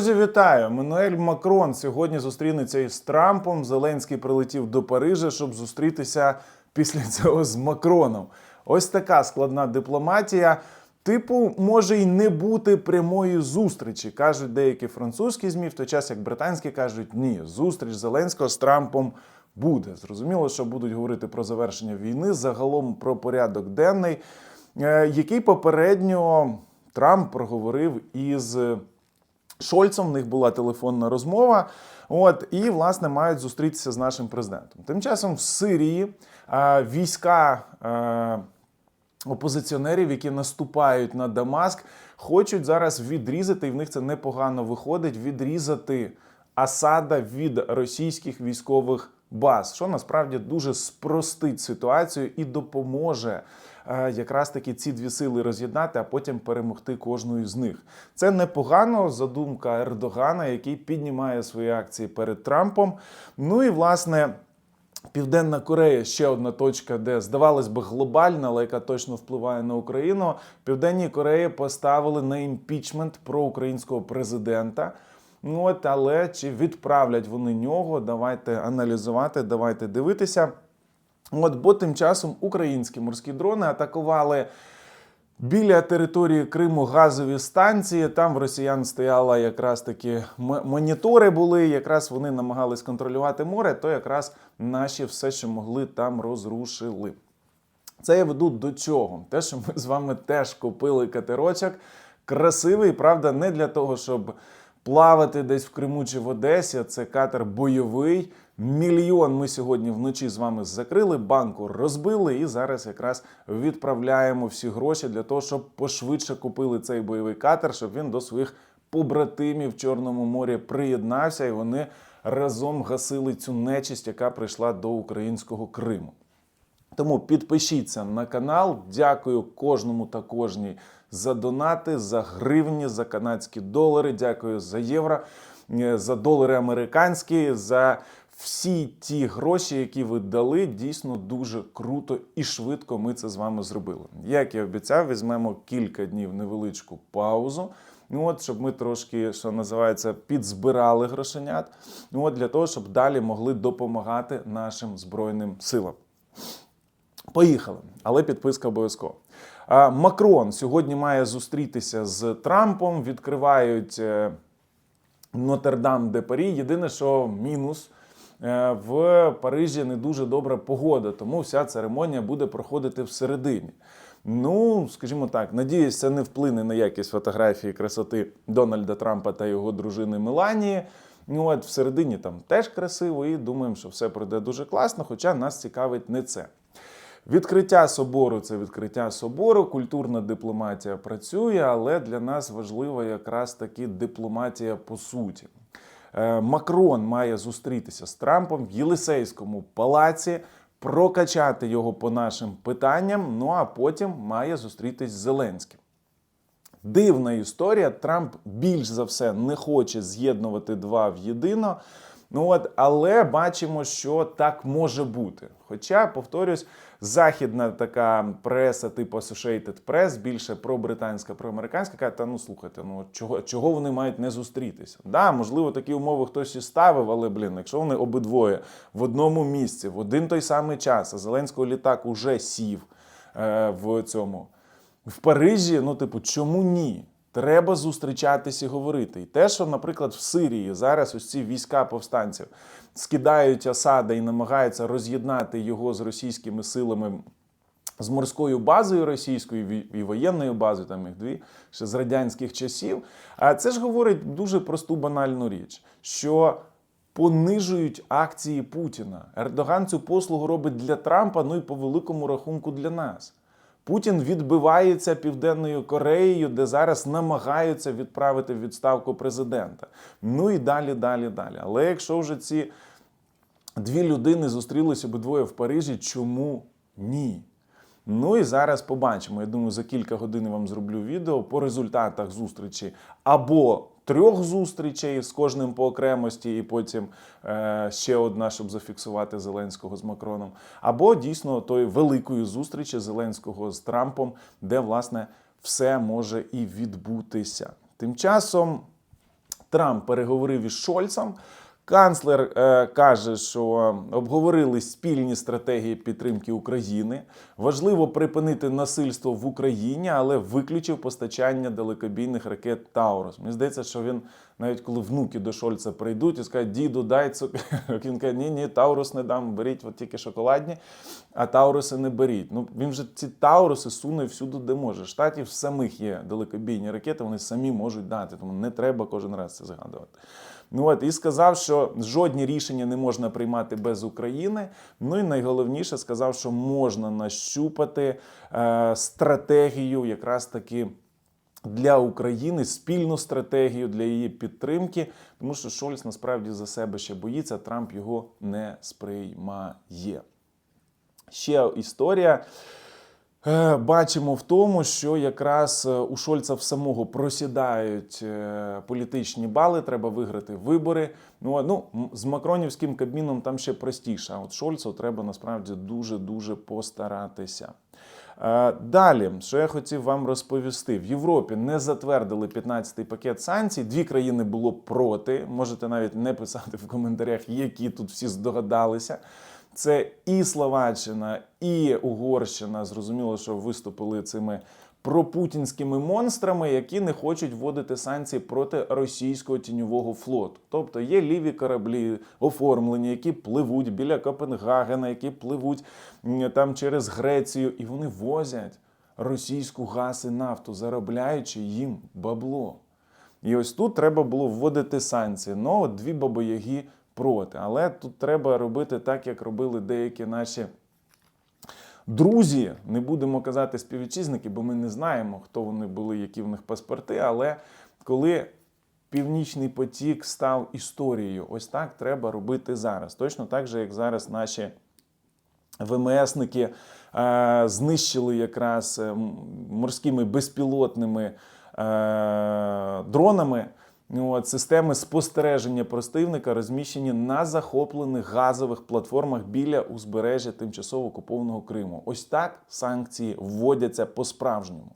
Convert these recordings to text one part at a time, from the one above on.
Друзі, вітаю! Еммануель Макрон сьогодні зустрінеться із Трампом. Зеленський прилетів до Парижа, щоб зустрітися після цього з Макроном. Ось така складна дипломатія. Типу, може й не бути прямої зустрічі, кажуть деякі французькі змі, в той час як британські кажуть, ні, зустріч Зеленського з Трампом буде. Зрозуміло, що будуть говорити про завершення війни, загалом про порядок денний, е, який попередньо Трамп проговорив із. Шольцом в них була телефонна розмова. От і власне мають зустрітися з нашим президентом. Тим часом в Сирії е, війська е, опозиціонерів, які наступають на Дамаск, хочуть зараз відрізати, і в них це непогано виходить. Відрізати Асада від російських військових баз, що насправді дуже спростить ситуацію і допоможе якраз таки ці дві сили роз'єднати, а потім перемогти кожну з них. Це непогано задумка Ердогана, який піднімає свої акції перед Трампом. Ну і власне. Південна Корея ще одна точка, де здавалось би глобальна, але яка точно впливає на Україну. В Південній Кореї поставили на імпічмент про українського президента. Ну от, але чи відправлять вони нього? Давайте аналізувати, давайте дивитися. От, бо тим часом українські морські дрони атакували. Біля території Криму газові станції. Там в росіян стояла якраз такі монітори були. Якраз вони намагались контролювати море, то якраз наші все, що могли, там розрушили. Це я веду до чого? Те, що ми з вами теж купили катерочок. Красивий, правда, не для того, щоб плавати десь в Криму чи в Одесі. Це катер бойовий. Мільйон ми сьогодні вночі з вами закрили, банку розбили, і зараз якраз відправляємо всі гроші для того, щоб пошвидше купили цей бойовий катер, щоб він до своїх побратимів в Чорному морі приєднався, і вони разом гасили цю нечисть, яка прийшла до українського Криму. Тому підпишіться на канал. Дякую кожному та кожній за донати, за гривні, за канадські долари. Дякую за євро, е, за долари американські, за всі ті гроші, які ви дали. Дійсно дуже круто і швидко ми це з вами зробили. Як і обіцяв, візьмемо кілька днів невеличку паузу. Ну от, щоб ми трошки, що називається, підзбирали грошенят. Ну от для того, щоб далі могли допомагати нашим збройним силам. Поїхали, але підписка обов'язково. Макрон сьогодні має зустрітися з Трампом. Відкривають е, Нотр-Дам де Парі. Єдине, що мінус в Парижі не дуже добра погода, тому вся церемонія буде проходити всередині. Ну, скажімо так, надіюсь, це не вплине на якість фотографії красоти Дональда Трампа та його дружини Меланії. Ну, от всередині там теж красиво, і думаємо, що все пройде дуже класно, хоча нас цікавить не це. Відкриття собору це відкриття собору, культурна дипломатія працює, але для нас важлива якраз таки дипломатія по суті. Е, Макрон має зустрітися з Трампом в Єлисейському палаці, прокачати його по нашим питанням. Ну а потім має зустрітись з Зеленським. Дивна історія. Трамп більш за все не хоче з'єднувати два в єдино. Ну от, але бачимо, що так може бути. Хоча, повторюсь, західна така преса, типу Associated Press, більше про британська, про американська, каже, та ну слухайте, ну чого чого вони мають не зустрітися? Да, можливо, такі умови хтось і ставив, але блін, якщо вони обидвоє в одному місці, в один той самий час, а Зеленського літак уже сів е, в цьому в Парижі, ну, типу, чому ні? Треба зустрічатись і говорити. І те, що, наприклад, в Сирії зараз ось ці війська повстанців скидають Асада і намагаються роз'єднати його з російськими силами. З морською базою російською і воєнною базою, там їх дві ще з радянських часів. А це ж говорить дуже просту банальну річ, що понижують акції Путіна. Ердоган цю послугу робить для Трампа, ну і по великому рахунку для нас. Путін відбивається Південною Кореєю, де зараз намагаються відправити відставку президента. Ну і далі, далі, далі. Але якщо вже ці дві людини зустрілися обидвоє в Парижі, чому ні? Ну і зараз побачимо. Я думаю, за кілька годин вам зроблю відео по результатах зустрічі або трьох зустрічей з кожним по окремості, і потім е, ще одна, щоб зафіксувати Зеленського з Макроном, або дійсно тої великої зустрічі Зеленського з Трампом, де власне все може і відбутися. Тим часом. Трамп переговорив із Шольцем. Канцлер е, каже, що обговорили спільні стратегії підтримки України. Важливо припинити насильство в Україні, але виключив постачання далекобійних ракет Таурус. Мені здається, що він навіть коли внуки до Шольца прийдуть і скажуть, діду, дай цукерок. Він каже, ні, ні, Таурус не дам, беріть от тільки шоколадні, а Тауруси не беріть. Ну він же ці Тауруси суне всюди, де може. Штатів самих є далекобійні ракети, вони самі можуть дати, тому не треба кожен раз це згадувати. Ну от і сказав, що жодні рішення не можна приймати без України. Ну і найголовніше сказав, що можна нащупати е, стратегію, якраз таки. Для України спільну стратегію для її підтримки, тому що Шольц насправді за себе ще боїться, Трамп його не сприймає. Ще історія. Е, Бачимо в тому, що якраз е, у Шольца в самого просідають е, політичні бали, треба виграти вибори. Ну, ну з Макронівським кабміном там ще простіше. А от Шольцу треба насправді дуже дуже постаратися. Далі, що я хотів вам розповісти, в Європі не затвердили 15-й пакет санкцій. Дві країни було проти. Можете навіть не писати в коментарях, які тут всі здогадалися. Це і Словаччина, і Угорщина. Зрозуміло, що виступили цими пропутінськими монстрами, які не хочуть вводити санкції проти російського тіньового флоту. Тобто є ліві кораблі оформлені, які пливуть біля Копенгагена, які пливуть там через Грецію, і вони возять російську газ і нафту, заробляючи їм бабло. І ось тут треба було вводити санкції. Ну, дві бабояги проти. Але тут треба робити так, як робили деякі наші друзі. Не будемо казати співвітчизники, бо ми не знаємо, хто вони були, які в них паспорти. Але коли Північний потік став історією, ось так треба робити зараз. Точно так же, як зараз наші ВМСники е, знищили якраз морськими безпілотними е, дронами. Ну, От, системи спостереження противника розміщені на захоплених газових платформах біля узбережжя тимчасово окупованого Криму. Ось так санкції вводяться по-справжньому.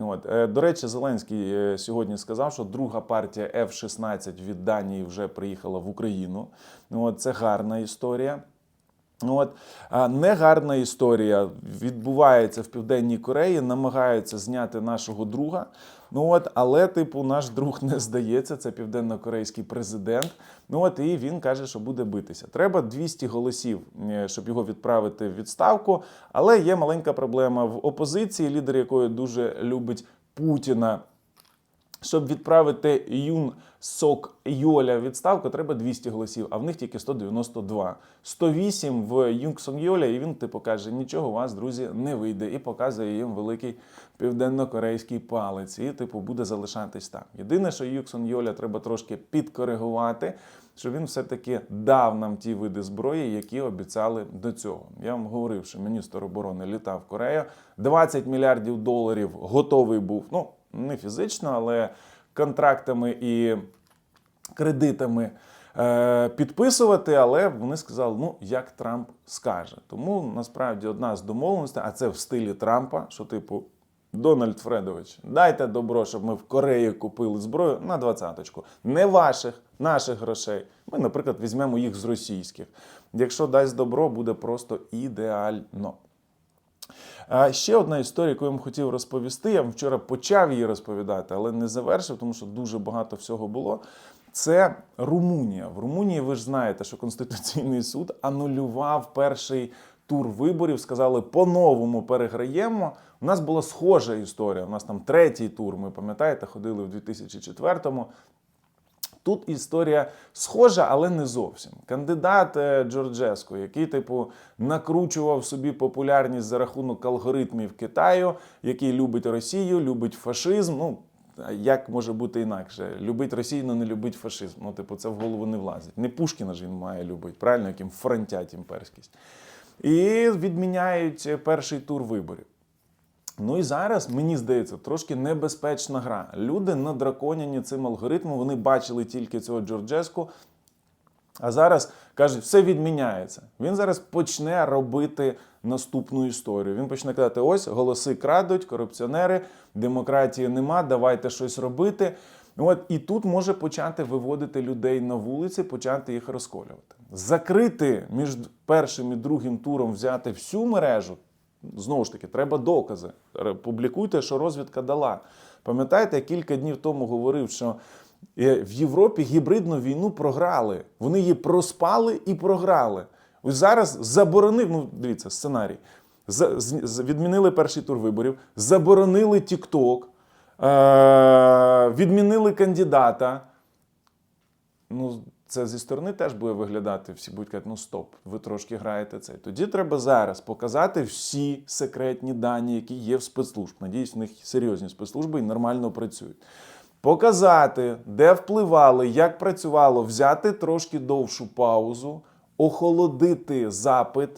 От. е, До речі, Зеленський е, сьогодні сказав, що друга партія F-16 від Данії вже приїхала в Україну. От, Це гарна історія. Ну, От негарна історія відбувається в Південній Кореї, намагаються зняти нашого друга. Ну от, але, типу, наш друг не здається. Це південно-корейський президент. Ну от і він каже, що буде битися. Треба 200 голосів, е, щоб його відправити в відставку. Але є маленька проблема в опозиції, лідер якої дуже любить Путіна. Щоб відправити Юн Сок Йоля відставку, треба 200 голосів, а в них тільки 192. 108 в Юнг Сон Йоля, і він типу каже: нічого у вас, друзі, не вийде, і показує їм великий південно-корейський палець. І типу буде залишатись там. Єдине, що Юнг Сон Йоля треба трошки підкоригувати, щоб він все-таки дав нам ті види зброї, які обіцяли до цього. Я вам говорив, що міністр оборони літав в Корею, 20 мільярдів доларів готовий був. Ну не фізично, але контрактами і кредитами е, підписувати. Але вони сказали, ну як Трамп скаже. Тому насправді одна з домовленостей, а це в стилі Трампа, що типу. Дональд Фредович, дайте добро, щоб ми в Кореї купили зброю на двадцяточку. Не ваших, наших грошей. Ми, наприклад, візьмемо їх з російських. Якщо дасть добро, буде просто ідеально. Ще одна історія, яку я вам хотів розповісти. Я вам вчора почав її розповідати, але не завершив, тому що дуже багато всього було. Це Румунія. В Румунії ви ж знаєте, що Конституційний суд анулював перший тур виборів. Сказали, по-новому переграємо. У нас була схожа історія. У нас там третій тур. Ми пам'ятаєте, ходили в 2004-му. Тут історія схожа, але не зовсім. Кандидат е, Джорджеско, який, типу, накручував собі популярність за рахунок алгоритмів Китаю, який любить Росію, любить фашизм. Ну, як може бути інакше? Любить Росію, але не любить фашизм. Ну, типу, це в голову не влазить. Не Пушкіна ж він має любити, правильно, яким фронтять імперськість. І відміняють перший тур виборів. Ну і зараз, мені здається, трошки небезпечна гра. Люди надраконяні цим алгоритмом, вони бачили тільки цього Джорджеску, а зараз кажуть, все відміняється. Він зараз почне робити наступну історію. Він почне казати: ось голоси крадуть, корупціонери, демократії нема, давайте щось робити. От і тут може почати виводити людей на вулиці, почати їх розколювати. Закрити між першим і другим туром, взяти всю мережу. Знову ж таки, треба докази. Публікуйте, що розвідка дала. Пам'ятаєте, я кілька днів тому говорив, що е, в Європі гібридну війну програли. Вони її проспали і програли. Ось зараз заборонив, ну дивіться, сценарій. Відмінили перший тур виборів, заборонили TikTok, е- відмінили кандидата. Ну, це зі сторони теж буде виглядати. Всі будуть казати, ну стоп, ви трошки граєте це. Тоді треба зараз показати всі секретні дані, які є в спецслужб. Надіюсь, у них серйозні спецслужби і нормально працюють. Показати, де впливали, як працювало, взяти трошки довшу паузу, охолодити запит.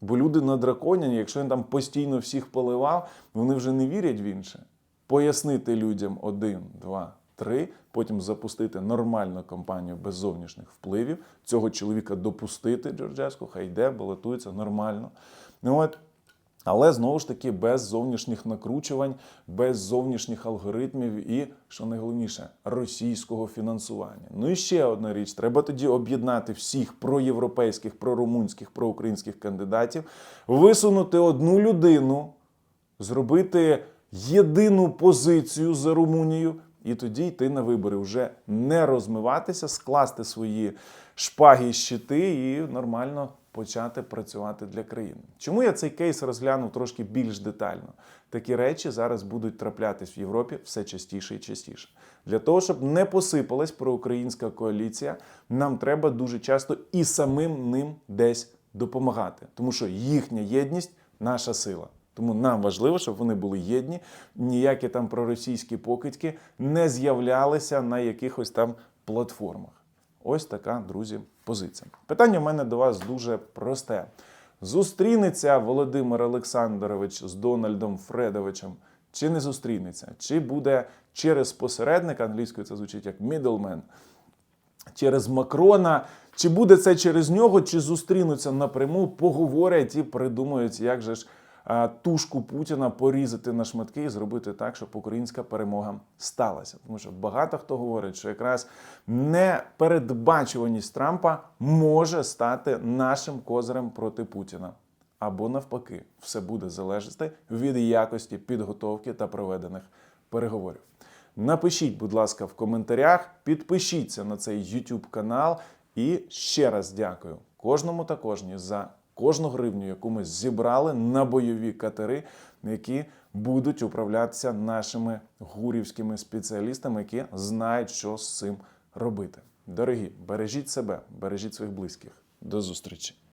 Бо люди надраконяні, якщо він там постійно всіх поливав, вони вже не вірять в інше. Пояснити людям один, два, три, потім запустити нормальну кампанію без зовнішніх впливів, цього чоловіка допустити Джорджеску, хай йде, балотується нормально. Ну, от. Але знову ж таки без зовнішніх накручувань, без зовнішніх алгоритмів і, що найголовніше, російського фінансування. Ну і ще одна річ: треба тоді об'єднати всіх проєвропейських, прорумунських, проукраїнських кандидатів, висунути одну людину, зробити єдину позицію за Румунію. І тоді йти на вибори, вже не розмиватися, скласти свої шпаги щити і нормально почати працювати для країни. Чому я цей кейс розглянув трошки більш детально? Такі речі зараз будуть траплятись в Європі все частіше і частіше. Для того, щоб не посипалась проукраїнська коаліція, нам треба дуже часто і самим ним десь допомагати, тому що їхня єдність наша сила. Тому нам важливо, щоб вони були єдні, ніякі там проросійські покидьки не з'являлися на якихось там платформах. Ось така, друзі, позиція. Питання в мене до вас дуже просте. Зустрінеться Володимир Олександрович з Дональдом Фредовичем, чи не зустрінеться? Чи буде через посередника, англійською це звучить як middleman, через Макрона. Чи буде це через нього, чи зустрінуться напряму, поговорять і придумають, як же ж тушку Путіна порізати на шматки і зробити так, щоб українська перемога сталася. Тому що багато хто говорить, що якраз непередбачуваність Трампа може стати нашим козирем проти Путіна. Або навпаки, все буде залежати від якості підготовки та проведених переговорів. Напишіть, будь ласка, в коментарях, підпишіться на цей YouTube канал. І ще раз дякую кожному та кожній за кожну гривню, яку ми зібрали на бойові катери, які будуть управлятися нашими гурівськими спеціалістами, які знають, що з цим робити. Дорогі, бережіть себе, бережіть своїх близьких. До зустрічі!